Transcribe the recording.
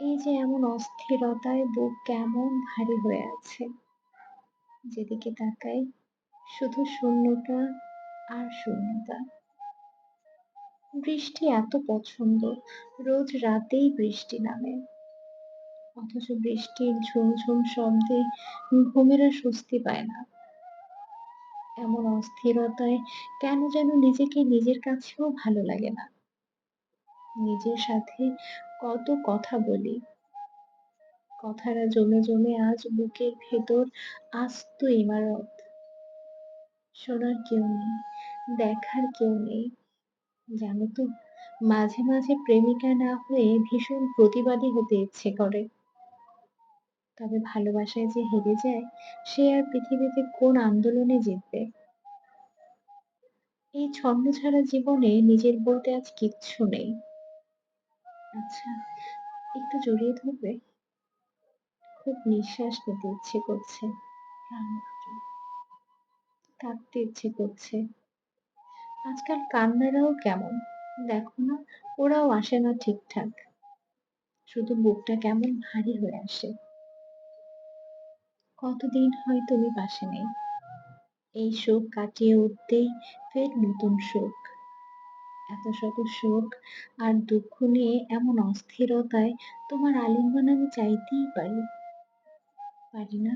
এই যে এমন অস্থিরতায় বুক কেমন ভারী হয়ে আছে। যেদিকে তাকাই শুধু শূন্যতা আর শূন্যতা। বৃষ্টি এত পছন্দ, রোজ রাতেই বৃষ্টি নামে। অথচ বৃষ্টির ঝুম, ঝুম শব্দে ঘুমেরা স্বস্তি পায় না। এমন অস্থিরতায় কেন যেন নিজেকে নিজের কাছেও ভালো লাগে না। নিজের সাথে কত কথা বলি। কথাটা জমে, জমে আজ বুকের ভেতর আস্ত ইমারত। শোনার কেউ নেই, দেখার কেউ নেই। জানো তো মাঝে, মাঝে প্রেমিকা না হয়ে ভীষণ প্রতিবাদী হতে ইচ্ছে করে। তবে ভালোবাসায় যে হেরে যায় সে আর পৃথিবীতে কোন আন্দোলনে জিতবে? এই ছন্দ ছাড়া জীবনে নিজের বলতে আজ কিচ্ছু নেই। আচ্ছা একটু জড়িয়ে ধরবে? খুব নিঃশ্বাস নিতে ইচ্ছে করছে। কাঁদতে ইচ্ছে করছে। আজকাল কান্নারাও কেমন দেখো না, ওরাও আসে না ঠিকঠাক। শুধু বুকটা কেমন ভারী হয়ে আসে। কতদিন হয় তুমি পাশে নেই। এই শোক কাটিয়ে উঠতেই ফের নতুন শোক। এত শত শোক আর দুঃখ নিয়ে এমন অস্থিরতায় তোমার আলিঙ্গন আমি চাইতেই পারি। পারি না?